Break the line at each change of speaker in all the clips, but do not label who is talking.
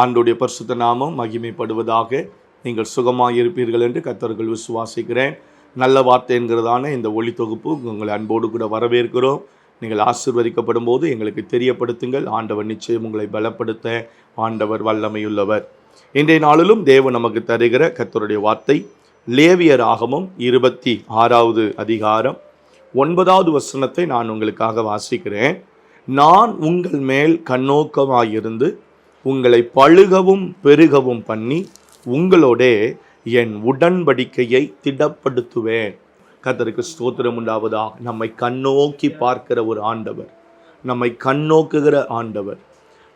ஆண்டுடைய பரிசுத்த நாமம் மகிமைப்படுவதாக நீங்கள் சுகமாக இருப்பீர்கள் என்று கத்தர்கள் விசுவாசிக்கிறேன். நல்ல வார்த்தை என்கிறதான இந்த ஒளி தொகுப்பு உங்களை அன்போடு கூட வரவேற்கிறோம். நீங்கள் ஆசிர்வதிக்கப்படும் போது எங்களுக்கு தெரியப்படுத்துங்கள். ஆண்டவர் நிச்சயம் உங்களை பலப்படுத்த ஆண்டவர் வல்லமையுள்ளவர். இன்றைய நாளிலும் தேவன் நமக்கு தருகிற கத்தருடைய வார்த்தை லேவியர் ஆகமும் இருபத்தி ஆறாவது அதிகாரம் ஒன்பதாவது வசனத்தை நான் உங்களுக்காக வாசிக்கிறேன். நான் உங்கள் மேல் கண்ணோக்கமாயிருந்து உங்களை பழுகவும் பெருகவும் பண்ணி உங்களோட என் உடன்படிக்கையை திடப்படுத்துவேன். கத்தருக்கு ஸ்தோத்திரம் உண்டாவதாக நம்மை கண்ணோக்கி பார்க்கிற ஒரு ஆண்டவர். நம்மை கண்ணோக்குகிற ஆண்டவர்.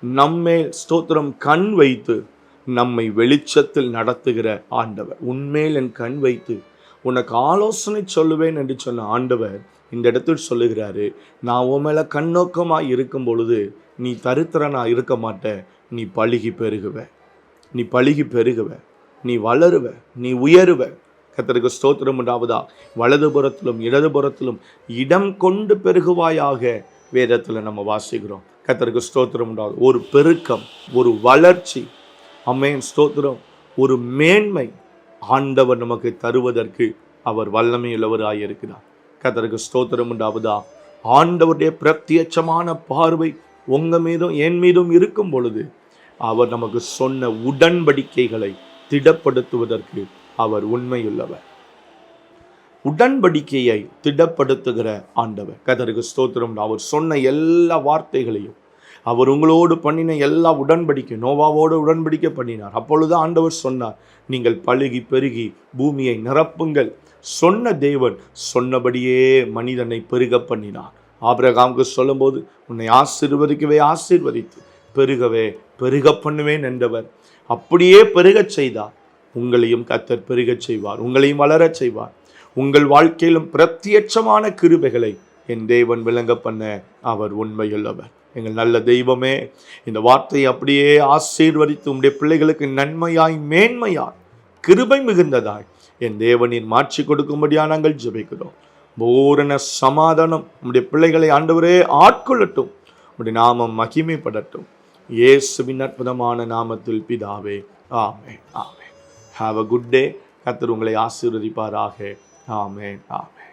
நம்மேல் ஸ்தோத்திரம் கண் வைத்து நம்மை வெளிச்சத்தில் நடத்துகிற ஆண்டவர். உண்மையில் என் கண் வைத்து உனக்கு ஆலோசனை சொல்லுவேன் என்று சொன்ன ஆண்டவர் இந்த இடத்தில் சொல்லுகிறாரு நான் உன் மேலே கண்ணோக்கமாக இருக்கும் பொழுது நீ தரித்திரனாக இருக்க மாட்ட நீ பழுகி பெருகுவ. நீ பழுகி பெருகுவ. நீ வளருவ. நீ உயருவ. கத்தருக்கு ஸ்தோத்திரம் உண்டாவதா? வலதுபுறத்திலும் இடதுபுறத்திலும் இடம் கொண்டு பெருகுவாயாக வேதத்தில் நம்ம வாசிக்கிறோம். கத்தருக்கு ஸ்தோத்திரம் உண்டாவது? ஒரு பெருக்கம் ஒரு வளர்ச்சி. அம்மேன் ஸ்தோத்திரம். ஒரு மேன்மை ஆண்டவர் நமக்கு தருவதற்கு அவர் வல்லமையுள்ளவராக இருக்கிறார். கத்தருக்கு ஸ்தோத்திரம் உண்டாவதா? ஆண்டவருடைய பிரத்யட்சமான பார்வை உங்கள் மீதும் என் மீதும் இருக்கும் பொழுது அவர் நமக்கு சொன்ன உடன்படிக்கைகளை திடப்படுத்துவதற்கு அவர் உண்மையுள்ளவர். உடன்படிக்கையை திடப்படுத்துகிற ஆண்டவர். கதருக்கு ஸ்தோத்திரம். அவர் சொன்ன எல்லா வார்த்தைகளையும் அவர் உங்களோடு பண்ணின எல்லா உடன்படிக்கை நோவாவோடு உடன்படிக்கை பண்ணினார். அப்பொழுது ஆண்டவர் சொன்னார் நீங்கள் பழுகி பெருகி பூமியை நிரப்புங்கள். சொன்ன தேவன் சொன்னபடியே மனிதனை பெருக பண்ணினார். ஆபிரகாமுக்கு சொல்லும்போது உன்னை ஆசீர்வதிக்கவே ஆசீர்வதித்து பெருகவே பெருக பண்ணுவேன் என்றவர். அப்படியே பெருகச் செய்தார் உங்களையும் கத்தர் பெருகச் செய்வார் உங்களையும் வளரச் செய்வார். உங்கள் வாழ்க்கையிலும் பிரத்யட்சமான கிருபைகளை என் தேவன் விளங்க பண்ண அவர் உண்மையுள்ளவர். எங்கள் நல்ல தெய்வமே இந்த வார்த்தையை அப்படியே ஆசீர்வதித்து உம்முடைய பிள்ளைகளுக்கு நன்மையாய் மேன்மையாய் கிருபை மிகுந்ததாய் என் தேவனின் மாற்றி கொடுக்கும்படியா நாங்கள் ஜெபிக்கிறோம். பூரண சமாதானம். நம்முடைய பிள்ளைகளை ஆண்டவரே ஆட்கொள்ளட்டும். உம்முடைய நாமம் மகிமைப்படட்டும். இயேசுவின் அற்புதமான நாமத்தில் பிதாவே ஆமே ஆமே ஹாவ் அ குட் டே கத்தர் உங்களை ஆசீர்வதிப்பாராக. ஆமே ஆமே